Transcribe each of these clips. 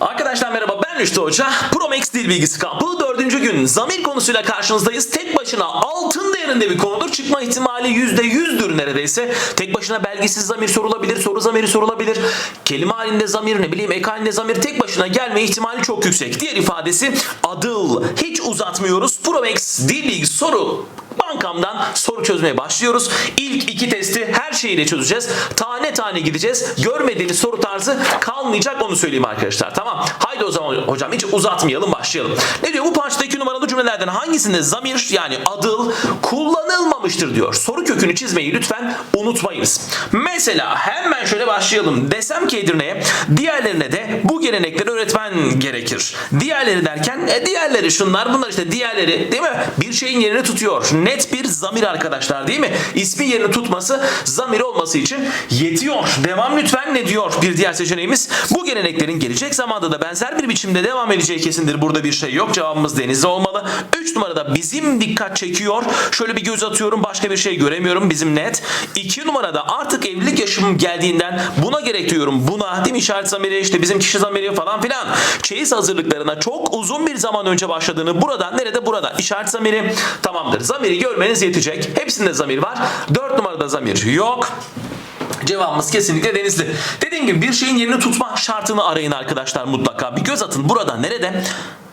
Arkadaşlar merhaba ben Rüştü Hoca. ProMax Dil Bilgisi Kampı 4. gün zamir konusuyla karşınızdayız. Tek başına altın değerinde bir konudur. Çıkma ihtimali %100'dür neredeyse. Tek başına belgisiz zamir sorulabilir, soru zamiri sorulabilir. Kelime halinde zamir, ne bileyim ek halinde zamir tek başına gelme ihtimali çok yüksek. Diğer ifadesi adıl. Hiç uzatmıyoruz. ProMax Dil Bilgisi soru Bankamdan soru çözmeye başlıyoruz. İlk iki testi her şeyiyle çözeceğiz. Tane tane gideceğiz. Görmediğiniz soru tarzı kalmayacak onu söyleyeyim arkadaşlar. Tamam. Haydi o zaman hocam hiç uzatmayalım başlayalım. Ne diyor? Bu parçadaki numaralı cümlelerden hangisinde zamir yani adıl kullanılmamıştır diyor. Soru kökünü çizmeyi lütfen unutmayınız. Mesela hemen şöyle başlayalım. Desem ki Edirne'ye diğerlerine de bu gelenekleri öğretmen gerekir. Diğerleri derken e, diğerleri şunlar bunlar işte diğerleri değil mi? Bir şeyin yerini tutuyor. Net bir zamir arkadaşlar değil mi? İsmin yerini tutması zamir olması için yetiyor. Devam lütfen ne diyor bir diğer seçeneğimiz? Bu geleneklerin gelecek zamanda da benzer bir biçimde devam edeceği kesindir. Burada bir şey yok. Cevabımız denizde olmalı. 3 numarada bizim dikkat çekiyor. Şöyle bir göz atıyorum. Başka bir şey göremiyorum. Bizim net. 2 numarada artık evlilik yaşım geldiğinden buna gerek duyuyorum. Buna değil mi? İşaret zamiri işte bizim kişi zamiri falan filan. Çeyiz hazırlıklarına çok uzun bir zaman önce başladığını burada nerede? Burada. İşaret zamiri tamamdır. Zamiri görmeniz yetecek. Hepsinde zamir var. 4 numarada zamir yok. Cevabımız kesinlikle denizli. Dediğim gibi bir şeyin yerini tutma şartını arayın arkadaşlar mutlaka. Bir göz atın burada nerede?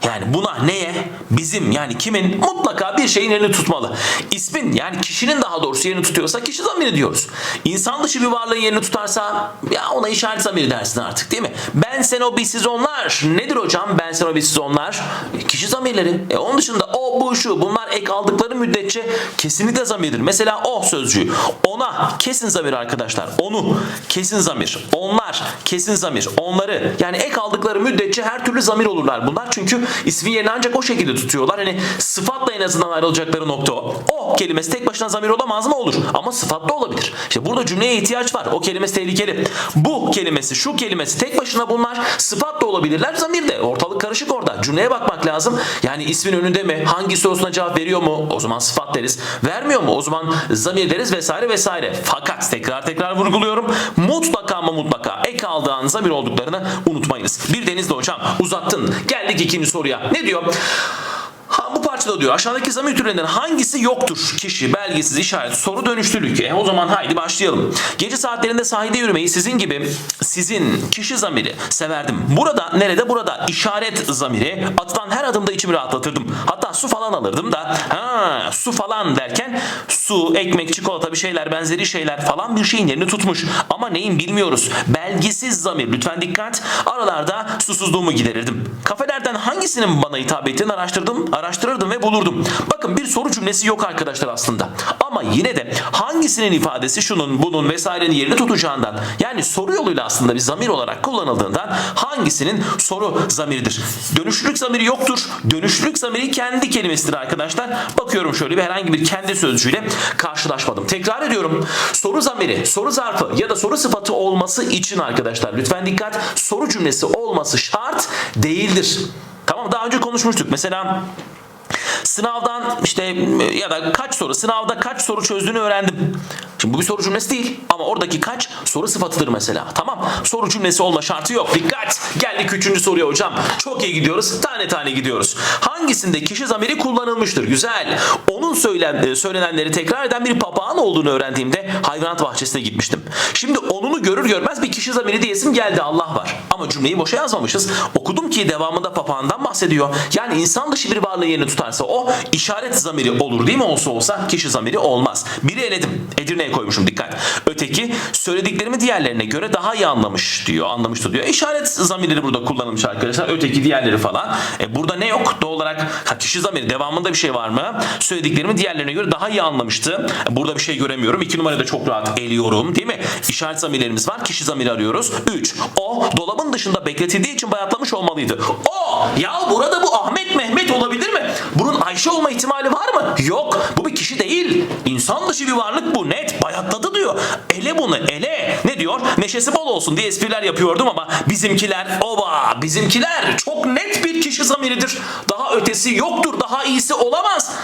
Yani buna neye? Bizim yani kimin? Mutlaka bir şeyin yerini tutmalı. İsmin yani kişinin daha doğrusu yerini tutuyorsa kişi zamiri diyoruz. İnsan dışı bir varlığın yerini tutarsa ya ona işaret zamiri dersin artık değil mi? Ben sen o biz siz onlar. Nedir hocam ben sen o biz siz onlar? Kişi zamirleri. E onun dışında o bu şu bunlar ek aldıkları müddetçe kesinlikle zamirdir. Mesela o sözcüğü ona kesin zamir arkadaşlar. Onu kesin zamir. Onlar kesin zamir. Onları yani ek aldıkları müddetçe her türlü zamir olurlar bunlar. Çünkü ismin yerini ancak o şekilde tutuyorlar. Hani sıfatla en azından ayrılacakları nokta o. O kelimesi tek başına zamir olamaz mı? Olur. Ama sıfatla olabilir. İşte burada cümleye ihtiyaç var. O kelimesi tehlikeli. Bu kelimesi, şu kelimesi tek başına bunlar sıfatla olabilirler. Zamir de. Ortalık karışık orada. Cümleye bakmak lazım. Yani ismin önünde mi? Hangi sorusuna cevap veriyor mu? O zaman sıfat deriz. Vermiyor mu? O zaman zamir deriz vesaire vesaire. Fakat tekrar tekrar vurguluyorum. Mutlaka ama mutlaka ek aldığın zamir olduklarını unutmayınız. Bir denizde hocam uzattın. Geldik ikinci soruya. Ne diyor? Ha, bu parçada diyor aşağıdaki zamir türlerinden hangisi yoktur? Kişi, belgesiz, işaret, soru dönüştürülük. E, o zaman haydi başlayalım. Gece saatlerinde sahilde yürümeyi sizin gibi sizin kişi zamiri severdim. Burada nerede? Burada işaret zamiri atılan her adımda içimi rahatlatırdım. Hatta su falan alırdım da ha, su falan derken su, ekmek, çikolata bir şeyler benzeri şeyler falan bir şeyin yerini tutmuş. Ama neyin bilmiyoruz. Belgisiz zamir. Lütfen dikkat. Aralarda susuzluğumu giderirdim. Kafelerden hangisinin bana hitap ettiğini araştırdım, araştırırdım ve bulurdum. Bakın bir soru cümlesi yok arkadaşlar aslında. Ama yine de hangisinin ifadesi şunun, bunun vesairenin yerini tutacağından yani soru yoluyla aslında bir zamir olarak kullanıldığından hangisinin soru zamiridir? Dönüşlülük zamiri yoktur. Dönüşlülük zamiri kendi kelimesidir arkadaşlar. Bakıyorum şöyle bir herhangi bir kendi sözcüğüyle karşılaşmadım. Tekrar ediyorum. Soru zamiri, soru zarfı ya da soru sıfatı olması için arkadaşlar lütfen dikkat. Soru cümlesi olması şart değildir. Tamam daha önce konuşmuştuk. Mesela Sınavdan işte ya da kaç soru, sınavda kaç soru çözdüğünü öğrendim. Şimdi bu bir soru cümlesi değil ama oradaki kaç soru sıfatıdır mesela. Tamam. Soru cümlesi olma şartı yok. Dikkat. Geldik üçüncü soruya hocam. Çok iyi gidiyoruz. Tane tane gidiyoruz. Hangisinde kişi zamiri kullanılmıştır? Güzel. Onun söylen, söylenenleri tekrar eden bir papağan olduğunu öğrendiğimde hayvanat bahçesine gitmiştim. Şimdi onunu görür görmez bir kişi zamiri diyesim geldi Allah var. Ama cümleyi boşa yazmamışız. Okudum ki devamında papağandan bahsediyor. Yani insan dışı bir varlığı yerini tutarsa o işaret zamiri olur değil mi olsa olsa kişi zamiri olmaz. Biri eledim. Edirne'ye koymuşum dikkat. Öteki söylediklerimi diğerlerine göre daha iyi anlamış diyor. Anlamıştı diyor. İşaret zamirleri burada kullanılmış arkadaşlar. Öteki diğerleri falan. E burada ne yok? Doğal olarak ha, kişi zamiri devamında bir şey var mı? Söylediklerimi diğerlerine göre daha iyi anlamıştı. E, Burada bir şey göremiyorum. İki numarada çok rahat eliyorum değil mi? İşaret zamirlerimiz var. Kişi zamiri arıyoruz. 3. O dolabın dışında bekletildiği için bayatlamış olmalıydı. O! Ya burada bu Ahmet Mehmet olabilir mi? Bunun Ayşe olma ihtimali var mı? Yok. Bu bir kişi değil. İnsan dışı bir varlık bu. Net. Bayatladı diyor. Ele bunu ele. Ne diyor? Neşesi bol olsun diye espriler yapıyordum ama bizimkiler oba bizimkiler çok net bir kişi zamiridir. Daha ötesi yoktur. Daha iyisi olamaz.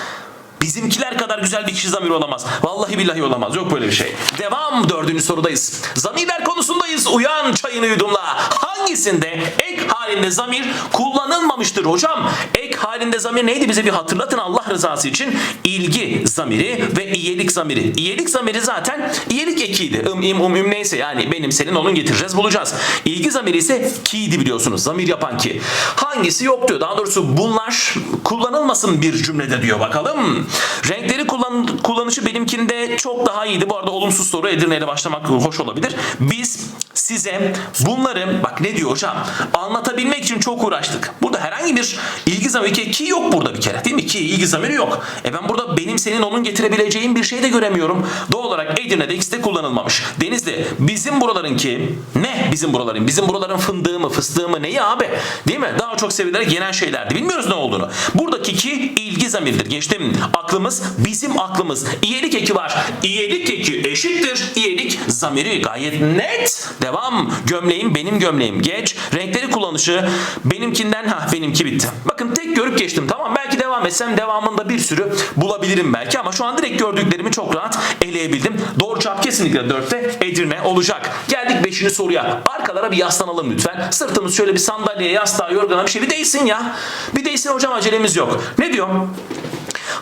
Bizimkiler kadar güzel bir kişi zamiri olamaz. Vallahi billahi olamaz. Yok böyle bir şey. Devam dördüncü sorudayız. Zamirler konusundayız. Uyan çayını yudumla. Hangisinde ek halinde zamir kullanılmamıştır hocam. Ek halinde zamir neydi bize bir hatırlatın Allah rızası için. İlgi zamiri ve iyelik zamiri. İyelik zamiri zaten iyelik ekiydi. Im, im, um, üm neyse yani benim senin onun getireceğiz bulacağız. İlgi zamiri ise ki'ydi biliyorsunuz. Zamir yapan ki. Hangisi yok diyor. Daha doğrusu bunlar kullanılmasın bir cümlede diyor bakalım. Renkleri kullan, kullanışı benimkinde çok daha iyiydi. Bu arada olumsuz soru Edirne ile başlamak hoş olabilir. Biz size bunları bak ne diyor hocam anlatabilmek için çok uğraştık. Burada herhangi bir ilgi zamiri ki, ki yok burada bir kere değil mi? Ki ilgi zamiri yok. E ben burada benim senin onun getirebileceğim bir şey de göremiyorum. Doğal olarak Edirne'de ikisi de kullanılmamış. Denizli bizim buralarınki ne bizim buraların? Bizim buraların fındığı mı fıstığı mı neyi abi? Değil mi? Daha çok sevilerek yenen şeylerdi. Bilmiyoruz ne olduğunu. Buradaki ki ilgi zamiridir. Geçtim. Aklımız bizim aklımız. İyelik eki var. İyelik eki eşittir. İyelik zamiri gayet net. Devam. Gömleğim benim gömleğim. Geç. Renkleri kullanışı benimkinden ha benimki bitti. Bakın tek görüp geçtim. Tamam belki devam etsem devamında bir sürü bulabilirim belki ama şu an direkt gördüklerimi çok rahat eleyebildim. Doğru cevap kesinlikle 4'te Edirne olacak. Geldik 5. soruya. Arkalara bir yaslanalım lütfen. Sırtımız şöyle bir sandalyeye, yastığa, yorgana bir şey bir değsin ya. Bir değsin hocam acelemiz yok. Ne diyor?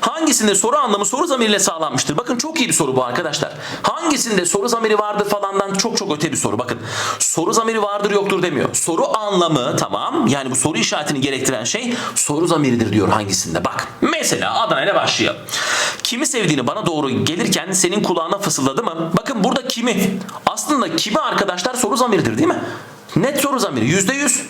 Hangisinde soru anlamı soru zamiriyle sağlanmıştır? Bakın çok iyi bir soru bu arkadaşlar. Hangisinde soru zamiri vardır falandan çok çok öte bir soru. Bakın soru zamiri vardır yoktur demiyor. Soru anlamı tamam yani bu soru işaretini gerektiren şey soru zamiridir diyor hangisinde. Bak mesela Adana ile başlayalım. Kimi sevdiğini bana doğru gelirken senin kulağına fısıldadı mı? Bakın burada kimi. Aslında kimi arkadaşlar soru zamiridir değil mi? Net soru zamiri yüzde yüz.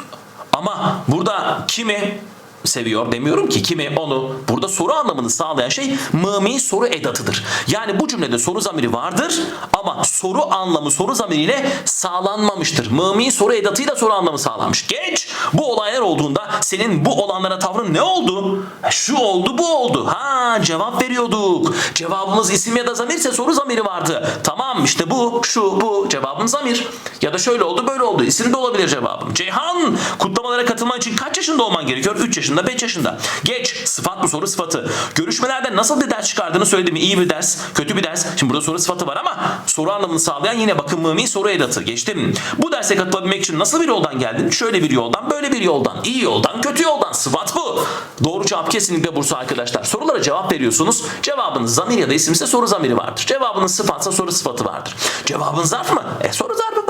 Ama burada kimi seviyor demiyorum ki kimi onu burada soru anlamını sağlayan şey mımi soru edatıdır. Yani bu cümlede soru zamiri vardır ama soru anlamı soru zamiriyle sağlanmamıştır. Mımi soru edatıyla soru anlamı sağlanmış. Geç bu olaylar olduğunda senin bu olanlara tavrın ne oldu? Şu oldu bu oldu. Ha cevap veriyorduk. Cevabımız isim ya da zamirse soru zamiri vardı. Tamam işte bu şu bu cevabın zamir. Ya da şöyle oldu böyle oldu. İsim de olabilir cevabım. Ceyhan kutlamalara katılman için kaç yaşında olman gerekiyor? 3 yaşında 5 yaşında. Geç sıfat mı soru sıfatı. Görüşmelerden nasıl bir ders çıkardığını söyledim. İyi bir ders kötü bir ders. Şimdi burada soru sıfatı var ama soru anlamını sağlayan yine bakın mımi soru edatı. Geçtim. Bu derse katılabilmek için nasıl bir yoldan geldin? Şöyle bir yoldan böyle bir yoldan. iyi yoldan kötü yoldan. Sıfat bu. Doğru cevap kesinlikle Bursa arkadaşlar. Sorulara cevap veriyorsunuz. Cevabınız zamir ya da isimse soru zamiri vardır. Cevabınız sıfatsa soru sıfatı vardır. Cevabın zarf mı? E soru zarfı.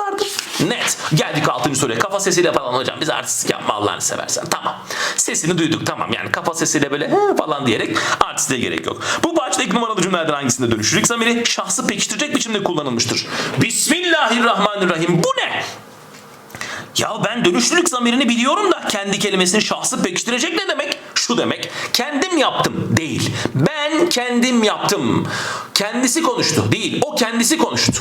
Net. Geldik 6. soruya. Kafa sesiyle falan hocam biz artistik yapma Allah'ını seversen. Tamam. Sesini duyduk tamam yani kafa sesiyle böyle "He" falan diyerek artistliğe gerek yok. Bu parçadaki numaralı cümlelerden hangisinde dönüştürük zamiri şahsı pekiştirecek biçimde kullanılmıştır? Bismillahirrahmanirrahim. Bu ne? Ya ben dönüşlülük zamirini biliyorum da kendi kelimesini şahsı pekiştirecek ne demek? Şu demek. Kendim yaptım değil. Ben kendim yaptım. Kendisi konuştu değil. O kendisi konuştu.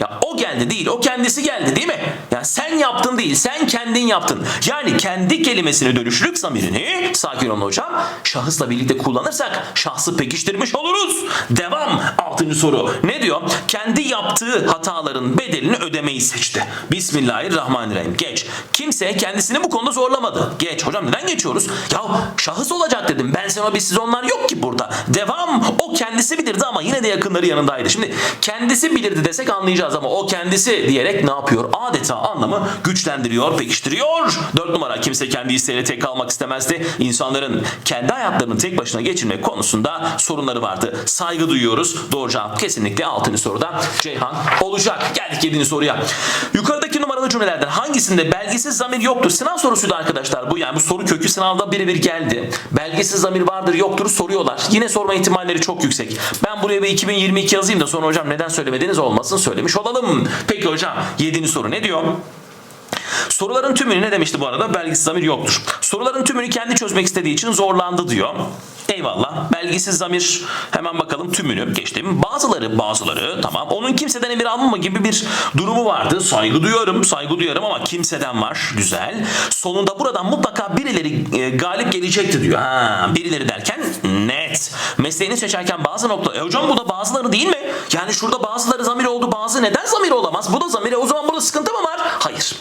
Ya o geldi değil, o kendisi geldi değil mi? Ya sen yaptın değil, sen kendin yaptın. Yani kendi kelimesini dönüşlülük zamirini, sakin olun hocam, şahısla birlikte kullanırsak şahsı pekiştirmiş oluruz. Devam. Altıncı soru. Ne diyor? Kendi yaptığı hataların bedelini ödemeyi seçti. Bismillahirrahmanirrahim. Geç. Kimse kendisini bu konuda zorlamadı. Geç. Hocam neden geçiyoruz? Ya şahıs olacak dedim. Ben sana biz siz onlar yok ki burada. Devam. O kendisi bilirdi ama yine de yakınları yanındaydı. Şimdi kendisi bilirdi desek anlayacağız ama o kendisi diyerek ne yapıyor? Adeta anlamı güçlendiriyor, pekiştiriyor. Dört numara kimse kendi isteğiyle tek kalmak istemezdi. İnsanların kendi hayatlarını tek başına geçirmek konusunda sorunları vardı. Saygı duyuyoruz. Doğru cevap kesinlikle 6. soruda Ceyhan olacak. Geldik 7. soruya. Yukarıdaki numaralı cümlelerden hangisinde belgesiz zamir yoktur? Sınav sorusuydu arkadaşlar bu. Yani bu soru kökü sınavda birebir geldi. Belgesiz zamir vardır yoktur soruyorlar. Yine sorma ihtimalleri çok yüksek. Ben buraya bir 2022 yazayım da sonra hocam neden söylemediniz olmasın söylemiş olalım. Peki hocam 7. soru ne diyor? Soruların tümünü ne demişti bu arada? Belgisiz zamir yoktur. Soruların tümünü kendi çözmek istediği için zorlandı diyor. Eyvallah. Belgisiz zamir hemen bakalım tümünü geçtim. Bazıları bazıları tamam. Onun kimseden emir almama gibi bir durumu vardı. Saygı duyuyorum. Saygı duyuyorum ama kimseden var. Güzel. Sonunda buradan mutlaka birileri e, galip gelecekti diyor. Ha, birileri derken net. Mesleğini seçerken bazı nokta. E hocam bu da bazıları değil mi? Yani şurada bazıları zamir oldu. Bazı neden zamir olamaz? Bu da zamir. O zaman burada sıkıntı mı var? Hayır.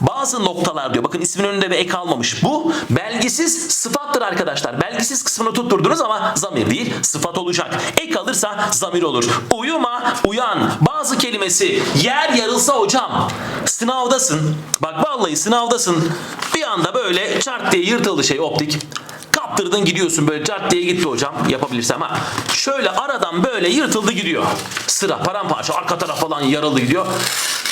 Bazı noktalar diyor. Bakın ismin önünde bir ek almamış. Bu belgisiz sıfattır arkadaşlar. Belgisiz kısmını tutturdunuz ama zamir değil sıfat olacak. Ek alırsa zamir olur. Uyuma, uyan. Bazı kelimesi yer yarılsa hocam Sınavdasın. Bak vallahi sınavdasın. Bir anda böyle çart diye yırtıldı şey optik. Kaptırdın gidiyorsun böyle cart diye gitti hocam yapabilirsem ha. Şöyle aradan böyle yırtıldı gidiyor. Sıra paramparça arka taraf falan yarıldı gidiyor.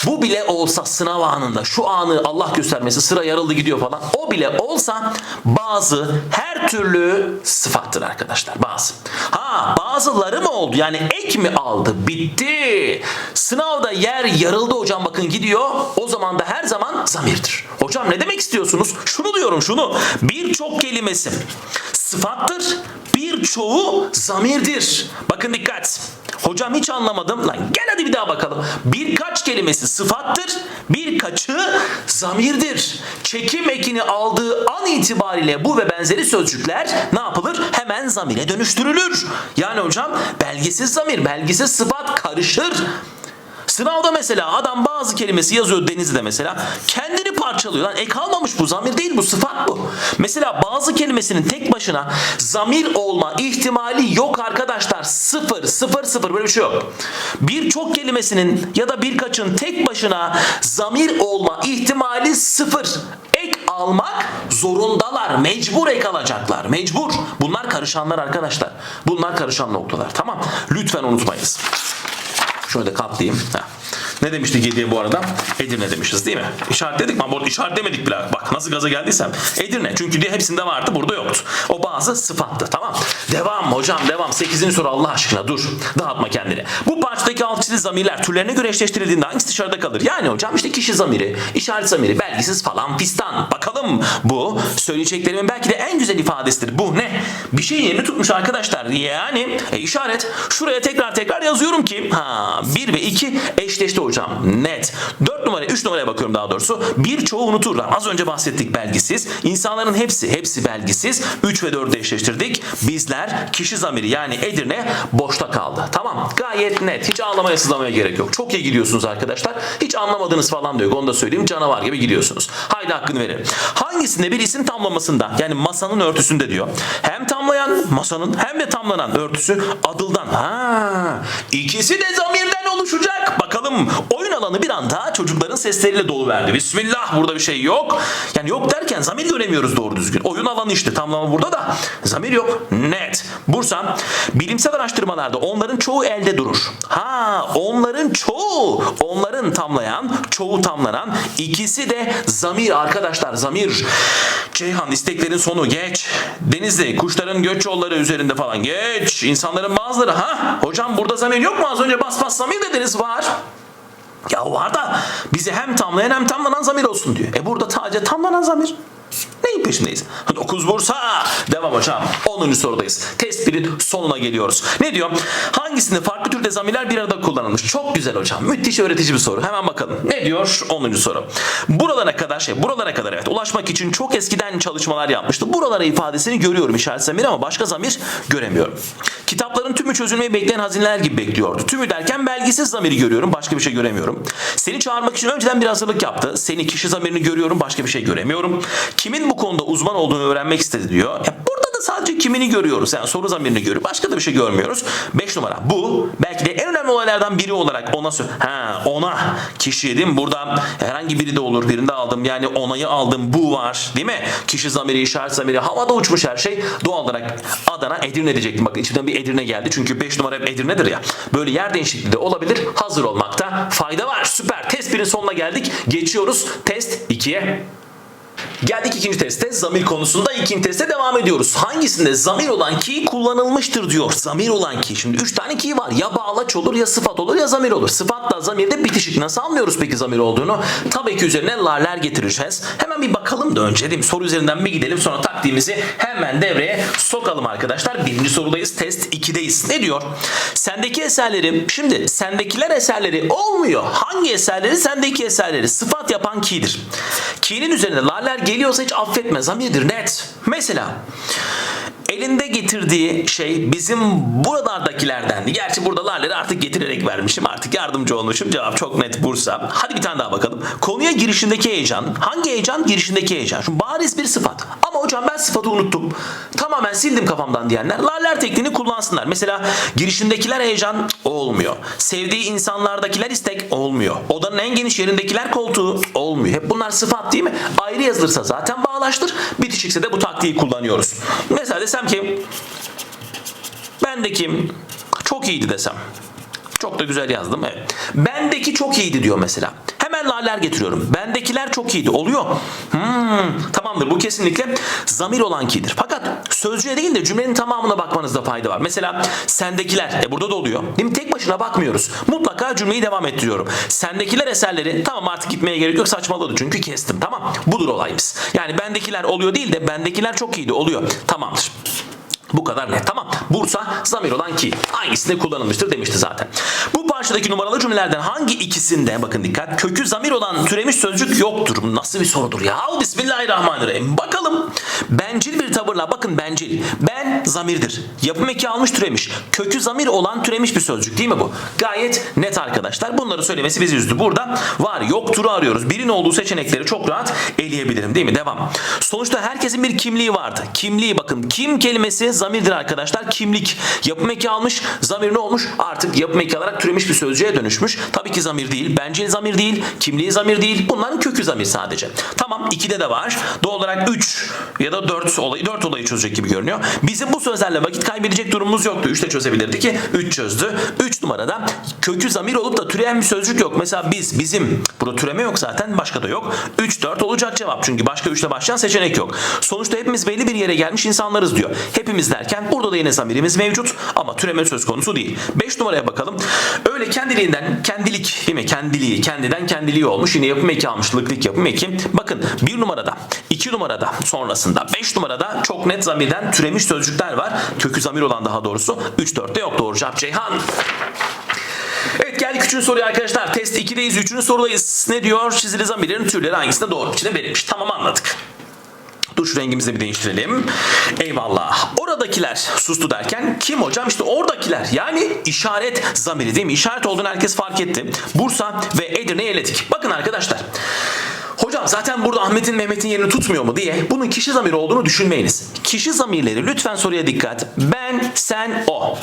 Bu bile olsa sınav anında şu anı Allah göstermesi sıra yarıldı gidiyor falan. O bile olsa bazı her türlü sıfattır arkadaşlar bazı. Ha bazıları mı oldu yani ek mi aldı bitti. Sınavda yer yarıldı hocam bakın gidiyor. O zaman da her zaman zamirdir. Hocam ne demek istiyorsunuz? Şunu diyorum şunu. Birçok kelimesi sıfattır. Birçoğu zamirdir. Bakın dikkat. Hocam hiç anlamadım. Lan gel hadi bir daha bakalım. Birkaç kelimesi sıfattır. Birkaçı zamirdir. Çekim ekini aldığı an itibariyle bu ve benzeri sözcükler ne yapılır? Hemen zamire dönüştürülür. Yani hocam belgesiz zamir, belgesiz sıfat karışır. Sınavda mesela adam bazı kelimesi yazıyor Denizli'de mesela. Kendini parçalıyor. Lan ek almamış bu. Zamir değil bu. Sıfat bu. Mesela bazı kelimesinin tek başına zamir olma ihtimali yok arkadaşlar. Sıfır. Sıfır sıfır. Böyle bir şey yok. Birçok kelimesinin ya da birkaçın tek başına zamir olma ihtimali sıfır. Ek almak zorundalar. Mecbur ek alacaklar. Mecbur. Bunlar karışanlar arkadaşlar. Bunlar karışan noktalar. Tamam. Lütfen unutmayınız. Şöyle katlayayım. Heh. Ne demiştik Edirne bu arada? Edirne demişiz değil mi? İşaretledik mi? Ama işaretlemedik bile. Bak nasıl gaza geldiysem. Edirne. Çünkü diye hepsinde vardı burada yoktu. O bazı sıfattı. Devam hocam devam. 8. soru Allah aşkına dur. Dağıtma kendini. Bu parçadaki alt çizili zamirler türlerine göre eşleştirildiğinde hangisi dışarıda kalır? Yani hocam işte kişi zamiri, işaret zamiri, belgisiz falan fistan. Bakalım bu söyleyeceklerimin belki de en güzel ifadesidir. Bu ne? Bir şeyin yerini tutmuş arkadaşlar. Yani e, işaret. Şuraya tekrar tekrar yazıyorum ki ha 1 ve 2 eşleşti hocam. Net. 4 numara 3 numaraya bakıyorum daha doğrusu. Birçoğu unuturlar. Az önce bahsettik belgisiz. İnsanların hepsi hepsi belgisiz. 3 ve 4'ü eşleştirdik. Bizler kişi zamiri yani Edirne boşta kaldı. Tamam. Gayet net. Hiç ağlamaya sızlamaya gerek yok. Çok iyi gidiyorsunuz arkadaşlar. Hiç anlamadığınız falan da yok. Onu da söyleyeyim. Canavar gibi gidiyorsunuz. Haydi hakkını verin. Hangisinde bir isim tamlamasında yani masanın örtüsünde diyor. Hem tamlayan masanın hem de tamlanan örtüsü adıldan. Ha, ikisi de zamirden oluşacak. Bakalım oyun alanı bir anda çocukların sesleriyle dolu verdi. Bismillah burada bir şey yok. Yani yok derken zamir göremiyoruz doğru düzgün. Oyun alanı işte tamlama burada da zamir yok. Net. Bursa bilimsel araştırmalarda onların çoğu elde durur. Ha onların çoğu onların tamlayan çoğu tamlanan ikisi de zamir arkadaşlar zamir. Ceyhan isteklerin sonu geç. Denizli kuşların göç yolları üzerinde falan geç. İnsanların bazıları ha hocam burada zamir yok mu az önce bas bas zamir dediniz var. Ya var da bizi hem tamlayan hem tamlanan zamir olsun diyor. E burada sadece tamlanan zamir. Neyin peşindeyiz? 9 Bursa. Devam hocam. 10. sorudayız. Test 1'in sonuna geliyoruz. Ne diyor? Hangisinde farklı türde zamirler bir arada kullanılmış? Çok güzel hocam. Müthiş öğretici bir soru. Hemen bakalım. Ne diyor? 10. soru. Buralara kadar şey, buralara kadar evet ulaşmak için çok eskiden çalışmalar yapmıştı. Buralara ifadesini görüyorum işaret zamir ama başka zamir göremiyorum. Kitapların tümü çözülmeyi bekleyen hazineler gibi bekliyordu. Tümü derken belgisiz zamiri görüyorum. Başka bir şey göremiyorum. Seni çağırmak için önceden bir hazırlık yaptı. Seni kişi zamirini görüyorum. Başka bir şey göremiyorum. Kimin bu konuda uzman olduğunu öğrenmek istedi diyor. Ya sadece kimini görüyoruz. Yani soru zamirini görüyoruz. Başka da bir şey görmüyoruz. 5 numara. Bu belki de en önemli olaylardan biri olarak ona ha ona kişi değil? Burada herhangi biri de olur. Birinde aldım. Yani onayı aldım. Bu var. Değil mi? Kişi zamiri, işaret zamiri. Havada uçmuş her şey. Doğal olarak Adana Edirne diyecektim. Bakın içimden bir Edirne geldi. Çünkü 5 numara hep Edirne'dir ya. Böyle yer değişikliği de olabilir. Hazır olmakta fayda var. Süper. Test 1'in sonuna geldik. Geçiyoruz test 2'ye. Geldik ikinci teste. Zamir konusunda ikinci teste devam ediyoruz. Hangisinde zamir olan ki kullanılmıştır diyor. Zamir olan ki. Şimdi üç tane ki var. Ya bağlaç olur ya sıfat olur ya zamir olur. Sıfatla zamirde bitişik. Nasıl anlıyoruz peki zamir olduğunu? Tabii ki üzerine larler getireceğiz. Hemen bir bakalım da önce değil mi? Soru üzerinden bir gidelim sonra taktiğimizi hemen devreye sokalım arkadaşlar. Birinci sorudayız. Test 2'deyiz. Ne diyor? Sendeki eserleri şimdi sendekiler eserleri olmuyor. Hangi eserleri? Sendeki eserleri. Sıfat yapan ki'dir. Ki'nin üzerine larler geliyorsa hiç affetme. Zamirdir net. Mesela elinde getirdiği şey bizim buralardakilerden. Gerçi burada larleri artık getirerek vermişim artık. yardımcı olmuşum. Cevap çok net Bursa. Hadi bir tane daha bakalım. Konuya girişindeki heyecan. Hangi heyecan? Girişindeki heyecan. Şu bariz bir sıfat. Ama hocam ben sıfatı unuttum. Tamamen sildim kafamdan diyenler laller tekniğini kullansınlar. Mesela girişindekiler heyecan olmuyor. Sevdiği insanlardakiler istek olmuyor. Odanın en geniş yerindekiler koltuğu olmuyor. Hep bunlar sıfat değil mi? Ayrı yazılırsa zaten bağlaştır. Bitişikse de bu taktiği kullanıyoruz. Mesela desem ki bendeki çok iyiydi desem. Çok da güzel yazdım. Evet. Bendeki çok iyiydi diyor mesela. Laler getiriyorum. Bendekiler çok iyiydi. Oluyor. Hmm, tamamdır. Bu kesinlikle zamir olan kidir. Fakat sözcüğe değil de cümlenin tamamına bakmanızda fayda var. Mesela sendekiler. E burada da oluyor. Değil mi? Tek başına bakmıyoruz. Mutlaka cümleyi devam ettiriyorum. Sendekiler eserleri tamam artık gitmeye gerek yok saçmaladı çünkü kestim. Tamam. Budur olayımız. Yani bendekiler oluyor değil de bendekiler çok iyiydi oluyor. Tamamdır. Bu kadar net. Tamam. Bursa zamir olan ki hangisinde kullanılmıştır demişti zaten. Bu parçadaki numaralı cümlelerden hangi ikisinde bakın dikkat kökü zamir olan türemiş sözcük yoktur. Bu Nasıl bir sorudur ya? Al Bismillahirrahmanirrahim. Bakalım. Bencil bir tavırla bakın bencil. Ben zamirdir. Yapım eki almış türemiş. Kökü zamir olan türemiş bir sözcük değil mi bu? Gayet net arkadaşlar. Bunları söylemesi bizi üzdü. Burada var yoktur'u arıyoruz. Birin olduğu seçenekleri çok rahat eleyebilirim değil mi? Devam. Sonuçta herkesin bir kimliği vardı. Kimliği bakın. Kim kelimesi zamirdir arkadaşlar. Kimlik. Yapım eki almış. Zamir ne olmuş? Artık yapım eki alarak türemiş bir sözcüğe dönüşmüş. Tabii ki zamir değil. Bencil zamir değil. Kimliği zamir değil. Bunların kökü zamir sadece. Tamam 2'de de var. Doğal olarak 3 ya da 4 olayı 4 olayı çözecek gibi görünüyor. Bizim bu sözlerle vakit kaybedecek durumumuz yoktu. 3 de çözebilirdi ki 3 çözdü. 3 numarada kökü zamir olup da türeyen bir sözcük yok. Mesela biz, bizim. Burada türeme yok zaten. Başka da yok. 3 4 olacak cevap. Çünkü başka 3 ile başlayan seçenek yok. Sonuçta hepimiz belli bir yere gelmiş insanlarız diyor. Hepimiz derken burada da yine zamirimiz mevcut ama türeme söz konusu değil. 5 numaraya bakalım. Öyle kendiliğinden kendilik değil mi? Kendiliği, kendiden kendiliği olmuş. Yine yapım eki almış. Lıklık yapım eki. Bakın 1 numarada, 2 numarada sonrasında 5 numarada çok net zamirden türemiş sözcükler var. Kökü zamir olan daha doğrusu. 3 4'te yok. Doğru cevap Ceyhan. Evet geldik 3. soruya arkadaşlar. Test 2'deyiz. 3. sorudayız. Ne diyor? Çizili zamirlerin türleri hangisinde doğru içinde verilmiş. Tamam anladık. Dur şu rengimizi bir değiştirelim. Eyvallah. Oradakiler sustu derken kim hocam? İşte oradakiler. Yani işaret zamiri değil mi? İşaret olduğunu herkes fark etti. Bursa ve Edirne'yi eledik. Bakın arkadaşlar. Hocam zaten burada Ahmet'in Mehmet'in yerini tutmuyor mu diye bunun kişi zamiri olduğunu düşünmeyiniz. Kişi zamirleri lütfen soruya dikkat. Ben, sen, o.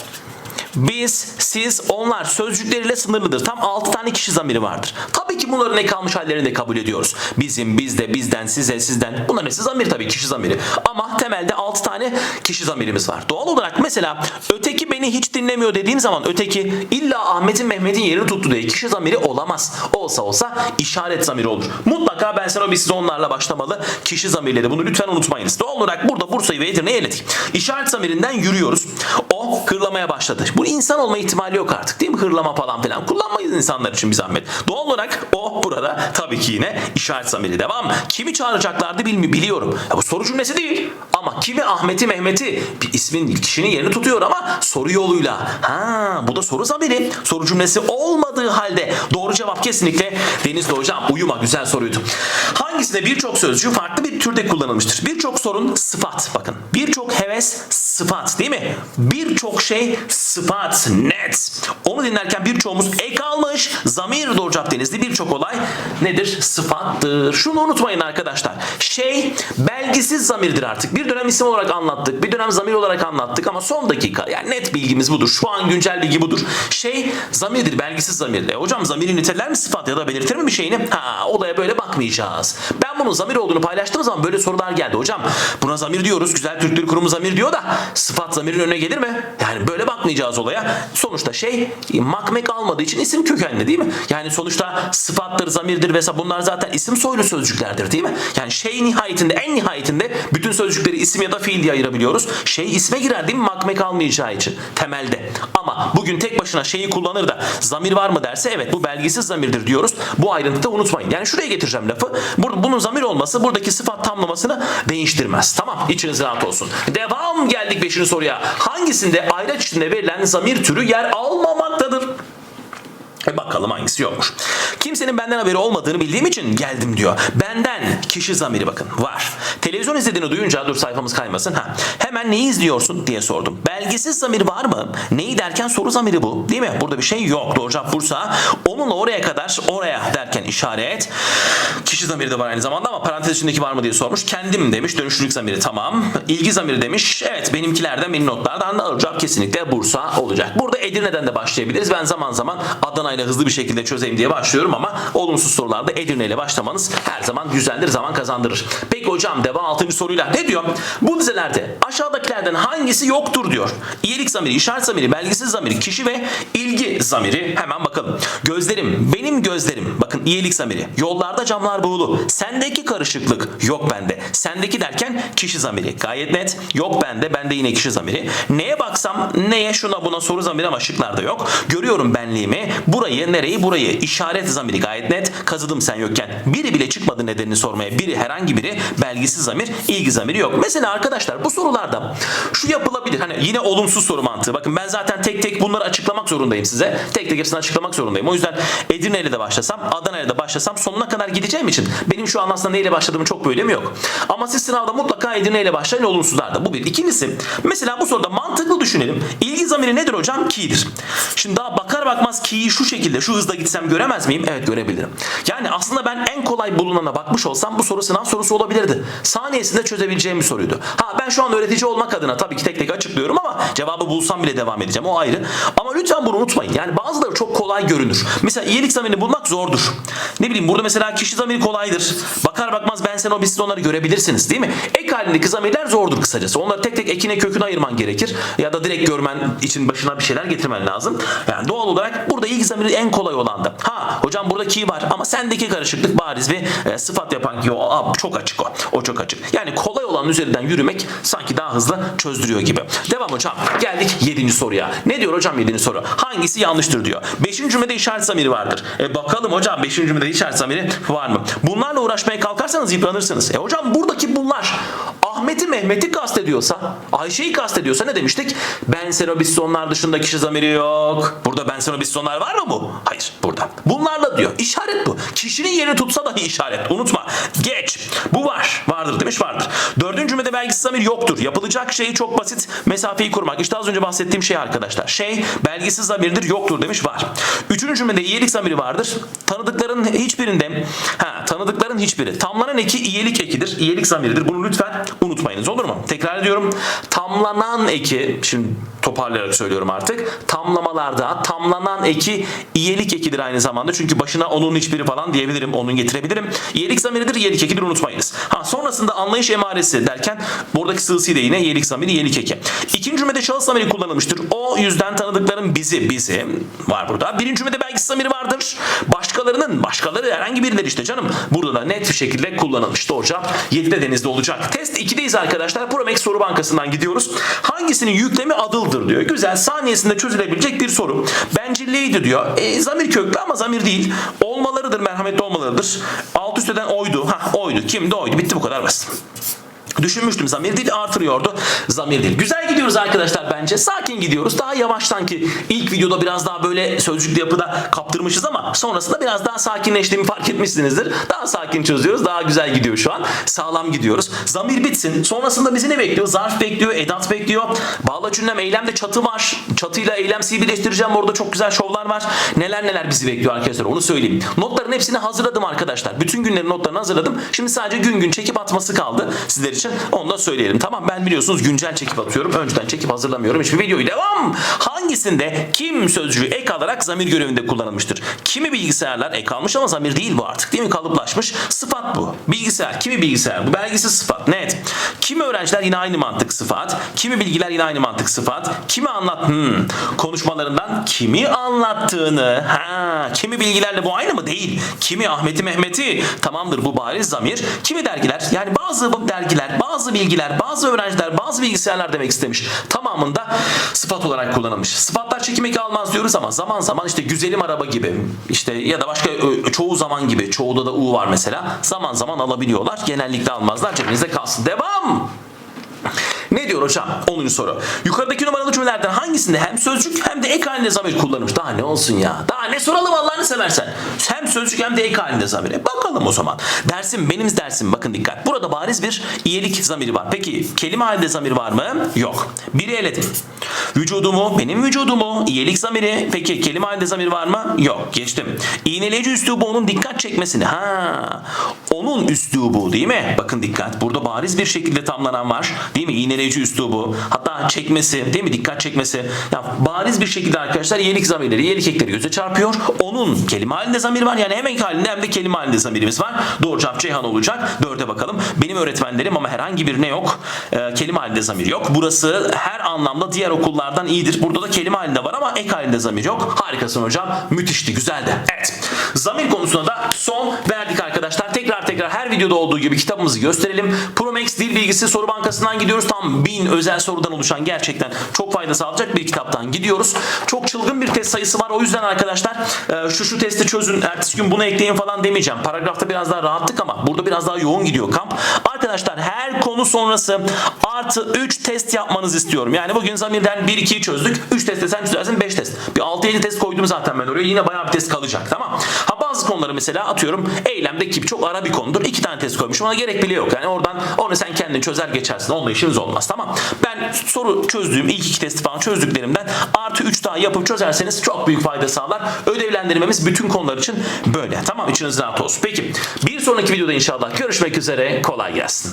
Biz, siz, onlar sözcükleriyle sınırlıdır. Tam 6 tane kişi zamiri vardır. Tabii ki bunların ne kalmış hallerini de kabul ediyoruz. Bizim, bizde, bizden, size, sizden. Bunların hepsi zamir tabii kişi zamiri. Ama temelde 6 tane kişi zamirimiz var. Doğal olarak mesela öteki beni hiç dinlemiyor dediğim zaman öteki illa Ahmet'in Mehmet'in yerini tuttu diye kişi zamiri olamaz. Olsa olsa işaret zamiri olur. Mutlaka ben sen o biz siz onlarla başlamalı kişi zamirleri. Bunu lütfen unutmayınız. Doğal olarak burada Bursa'yı ve Edirne'yi eledik. İşaret zamirinden yürüyoruz. O hırlamaya başladı. Bu insan olma ihtimali yok artık değil mi? Hırlama falan filan. Kullanmayız insanlar için bir zahmet. Doğal olarak o burada tabii ki yine işaret zamiri devam. Kimi çağıracaklardı bilmi biliyorum. Ya bu soru cümlesi değil. Ama kimi Ahmet'i Mehmet'i bir ismin kişinin yerini tutuyor ama soru yoluyla. Ha bu da soru zamiri. Soru cümlesi olmadığı halde doğru cevap kesinlikle Denizli hocam uyuma güzel soruydu. Hangisinde birçok sözcüğü farklı bir türde kullanılmıştır? Birçok sorun sıfat bakın. Birçok heves sıfat değil mi? Birçok şey sıfat net. Onu dinlerken birçoğumuz ek almış. Zamir doğru cevap denizli birçok olay nedir? Sıfattır. Şunu unutmayın arkadaşlar. Şey belgisiz zamirdir artık. Bir dönem isim olarak anlattık. Bir dönem zamir olarak anlattık ama son dakika yani net bilgimiz budur. Şu an güncel bilgi budur. Şey zamirdir. Belgisiz zamirdir. E hocam zamiri niteler mi sıfat ya da belirtir mi bir şeyini? Ha olaya böyle bakmayacağız. Ben bunun zamir olduğunu paylaştığım zaman böyle sorular geldi. Hocam buna zamir diyoruz. Güzel Türk Dil Kurumu zamir diyor da sıfat zamirin önüne gelir mi? Yani böyle bakmayacağız olaya. Sonuçta şey makmek almadığı için isim kökenli değil mi? Yani sonuçta sıfattır, zamirdir vesaire bunlar zaten isim soylu sözcüklerdir değil mi? Yani şey nihayetinde en nihayetinde bütün sözcükleri isim ya da fiil diye ayırabiliyoruz. Şey isme girer değil mi? Makmek almayacağı için temelde. Ama bugün tek başına şeyi kullanır da zamir var mı derse evet bu belgisiz zamirdir diyoruz. Bu ayrıntıyı unutmayın. Yani şuraya getireceğim lafı. Burada bunun zamir olması buradaki sıfat tamlamasını değiştirmez. Tamam içiniz rahat olsun. Devam geldik 5. soruya. Hangisinde ayraç içinde verilen zamir türü yer almamaktadır? Bakalım hangisi yokmuş. Kimsenin benden haberi olmadığını bildiğim için geldim diyor. Benden kişi zamiri bakın var. Televizyon izlediğini duyunca dur sayfamız kaymasın. Ha. Hemen neyi izliyorsun diye sordum. Belgisiz zamir var mı? Neyi derken soru zamiri bu. Değil mi? Burada bir şey yok. Doğru cevap Bursa. Onunla oraya kadar oraya derken işaret. Kişi zamiri de var aynı zamanda ama parantez içindeki var mı diye sormuş. Kendim demiş. Dönüşlülük zamiri tamam. İlgi zamiri demiş. Evet benimkilerden benim notlardan da cevap kesinlikle Bursa olacak. Burada Edirne'den de başlayabiliriz. Ben zaman zaman Adana ile hızlı bir şekilde çözeyim diye başlıyorum ama olumsuz sorularda Edirne ile başlamanız her zaman güzeldir, zaman kazandırır. Peki hocam devam 6. soruyla ne diyor? Bu dizelerde aşağıdakilerden hangisi yoktur diyor. İyilik zamiri, işaret zamiri, belgisiz zamiri, kişi ve ilgi zamiri. Hemen bakalım. Gözlerim, benim gözlerim. Bakın iyilik zamiri. Yollarda camlar buğulu. Sendeki karışıklık yok bende. Sendeki derken kişi zamiri. Gayet net. Yok bende, bende yine kişi zamiri. Neye baksam neye şuna buna soru zamiri ama şıklarda yok. Görüyorum benliğimi. Burayı, nereyi, burayı. İşaret zamiri gayet net. Kazıdım sen yokken. Biri bile çıkmadı nedenini sormaya. Biri herhangi biri belgisiz zamir, ilgi zamiri yok. Mesela arkadaşlar bu sorularda şu yapılabilir. Hani yine olumsuz soru mantığı. Bakın ben zaten tek tek bunları açıklamak zorundayım size. Tek tek hepsini açıklamak zorundayım. O yüzden Edirne ile de başlasam, Adana ile de başlasam sonuna kadar gideceğim için benim şu an aslında neyle başladığımın çok bir önemi yok. Ama siz sınavda mutlaka Edirne ile başlayın olumsuzlarda. Bu bir. İkincisi mesela bu soruda mantıklı düşünelim. İlgi zamiri nedir hocam? Ki'dir. Şimdi daha bakar bakmaz ki'yi şu şekilde şu hızda gitsem göremez miyim? Evet görebilirim. Yani aslında ben en kolay bulunana bakmış olsam bu soru sınav sorusu olabilirdi. Saniyesinde çözebileceğim bir soruydu. Ha ben şu an öğretici olmak adına tabii ki tek tek açıklıyorum ama cevabı bulsam bile devam edeceğim. O ayrı. Ama lütfen bunu unutmayın. Yani bazıları çok kolay görünür. Mesela iyilik zamirini bulmak zordur. Ne bileyim burada mesela kişi zamiri kolaydır. Bakar bakmaz ben sen o biz onları görebilirsiniz değil mi? Ek halindeki zamirler zordur kısacası. Onları tek tek ekine köküne ayırman gerekir. Ya da direkt görmen için başına bir şeyler getirmen lazım. Yani doğal olarak burada ilgi zamiri en kolay olan da. Ha hocam burada ki var ama sendeki karışıklık bariz bir e, sıfat yapan ki o aa, çok açık o. O çok açık. Yani kolay olan üzerinden yürümek sanki daha hızlı çözdürüyor gibi. Devam hocam. Geldik 7. soruya. Ne diyor hocam 7. soru? Hangisi yanlıştır diyor. 5. cümlede işaret zamiri vardır. E bakalım hocam 5. cümlede işaret zamiri var mı? Bunlarla uğraşmaya kalkarsanız yıpranırsınız. E hocam buradaki bunlar Ahmet'i Mehmet'i kastediyorsa, Ayşe'yi kastediyorsa ne demiştik? Ben sen o biz sonlar dışında kişi zamiri yok. Burada ben sen o biz sonlar var mı bu? Hayır burada. Bunlarla diyor. İşaret bu. Kişinin yerini tutsa dahi işaret. Unutma. Geç. Bu var. Vardır demiş vardır. Dördüncü cümlede belgisiz zamir yoktur. Yapılacak şey çok basit. Mesafeyi kurmak. İşte az önce bahsettiğim şey arkadaşlar. Şey belgisiz zamirdir yoktur demiş var. Üçüncü cümlede iyilik zamiri vardır. Tanıdıkların hiçbirinde ha, tanıdıkların hiçbiri. Tamlanan eki iyilik ekidir. İyilik zamiridir. Bunu lütfen unutmayınız olur mu? Tekrar ediyorum. Tamlanan eki şimdi toparlayarak söylüyorum artık. Tamlamalarda tamlanan eki iyilik ekidir aynı zamanda. Çünkü başına onun hiçbiri falan diyebilirim. Onun getirebilirim. İyilik zamiridir. iyilik ekidir unutmayınız. Ha sonrasında anlayış emaresi derken buradaki sığsıyla yine iyilik zamiri iyilik eki. İkinci cümlede şahıs zamiri kullanılmıştır. O yüzden tanıdıklarım bizi bizi var burada. Birinci cümlede belgisiz zamiri vardır. Başkalarının başkaları herhangi birileri işte canım. Burada da net bir şekilde kullanılmış. Doğru cevap 7'de denizde olacak. Test 2'deyiz arkadaşlar. Promex soru bankasından gidiyoruz. Hangisinin yüklemi adıldır diyor. Güzel saniyesinde çözülebilecek bir soru. Bencilleydi diyor. E, zamir köklü ama zamir değil. Olmalarıdır merhametli olmalarıdır. Alt üst eden oydu. Ha oydu. Kimdi oydu. Bitti bu kadar basit. Düşünmüştüm zamir değil artırıyordu. Zamir değil. Güzel gidiyoruz arkadaşlar bence. Sakin gidiyoruz. Daha yavaştan ki ilk videoda biraz daha böyle sözcüklü yapıda kaptırmışız ama sonrasında biraz daha sakinleştiğimi fark etmişsinizdir. Daha sakin çözüyoruz. Daha güzel gidiyor şu an. Sağlam gidiyoruz. Zamir bitsin. Sonrasında bizi ne bekliyor? Zarf bekliyor, edat bekliyor. Bağlaç ünlem, eylemde çatı var. Çatıyla eylemsiyi birleştireceğim. Orada çok güzel şovlar var. Neler neler bizi bekliyor arkadaşlar onu söyleyeyim. Notların hepsini hazırladım arkadaşlar. Bütün günlerin notlarını hazırladım. Şimdi sadece gün gün çekip atması kaldı sizler için. Onu da söyleyelim. Tamam ben biliyorsunuz güncel çekip atıyorum. Önceden çekip hazırlamıyorum. Hiçbir videoyu devam. Hangisinde kim sözcüğü ek alarak zamir görevinde kullanılmıştır? Kimi bilgisayarlar ek almış ama zamir değil bu artık değil mi? Kalıplaşmış. Sıfat bu. Bilgisayar. Kimi bilgisayar? Bu belgisiz sıfat. Net. Kimi öğrenciler yine aynı mantık sıfat. Kimi bilgiler yine aynı mantık sıfat. Kimi anlat? Hmm. Konuşmalarından kimi anlattığını. Ha. Kimi bilgilerle bu aynı mı? Değil. Kimi Ahmet'i Mehmet'i. Tamamdır bu bariz zamir. Kimi dergiler? Yani bazı bu dergiler, bazı bilgiler, bazı öğrenciler, bazı bilgisayarlar demek istemiş. Tamamında sıfat olarak kullanılmış. Sıfatlar çekim eki almaz diyoruz ama zaman zaman işte güzelim araba gibi işte ya da başka çoğu zaman gibi çoğuda da u var mesela. Zaman zaman alabiliyorlar. Genellikle almazlar. Cebinizde kalsın. Devam. Ne diyor hocam? 10. soru. Yukarıdaki numaralı cümlelerden hangisi hangisinde hem sözcük hem de ek halinde zamir kullanılmış. Daha ne olsun ya? Daha ne soralım Allah'ını seversen. Hem sözcük hem de ek halinde zamir. E bakalım o zaman. Dersim benim dersim bakın dikkat. Burada bariz bir iyilik zamiri var. Peki kelime halinde zamir var mı? Yok. Biri eledim. Vücudumu, benim vücudumu, iyilik zamiri. Peki kelime halinde zamir var mı? Yok. Geçtim. İğneleyici üslubu onun dikkat çekmesini. Ha. Onun üslubu değil mi? Bakın dikkat. Burada bariz bir şekilde tamlanan var. Değil mi? İğneleyici üslubu. Hatta çekmesi. Değil mi? Dikkat çekmesi. Ya bariz bir şekilde arkadaşlar iyilik zamirleri, iyilik ekleri göze çarpıyor. Onun kelime halinde zamir var. Yani hem halinde hem de kelime halinde zamirimiz var. Doğru cevap Ceyhan olacak. Dörde bakalım. Benim öğretmenlerim ama herhangi birine yok. Ee, kelime halinde zamir yok. Burası her anlamda diğer okullardan iyidir. Burada da kelime halinde var ama ek halinde zamir yok. Harikasın hocam. Müthişti. Güzeldi. Evet. Zamir konusuna da son verdik arkadaşlar. Tekrar tekrar her videoda olduğu gibi kitabımızı gösterelim. Promex Dil Bilgisi Soru Bankası'ndan gidiyoruz. Tam bin özel sorudan oluşan gerçekten çok fayda sağlayacak bir kitaptan gidiyoruz. Çok çılgın bir test sayısı var. O yüzden arkadaşlar e, şu şu testi çözün. Ertesi gün bunu ekleyin falan demeyeceğim. Paragrafta biraz daha rahattık ama burada biraz daha yoğun gidiyor kamp. Arkadaşlar her konu sonrası artı 3 test yapmanızı istiyorum. Yani bugün zamirden 1-2'yi çözdük. 3 testte sen çözersin 5 test. Bir 6-7 test koydum zaten ben oraya. Yine bayağı bir test kalacak tamam. Ha bazı konuları mesela atıyorum eylemde kip çok ara bir konudur. 2 tane test koymuşum. Ona gerek bile yok. Yani oradan onu sen kendin çözer geçersin. Onunla işimiz olmaz tamam. Ben soru çözdüğüm ilk iki testi falan çözdüklerimden artı 3 daha yapıp çözerseniz çok büyük fayda sağlar. Ödevlendirmemiz bütün konular için böyle. Tamam içiniz rahat olsun. Peki bir sonraki videoda inşallah görüşmek üzere. Kolay gelsin.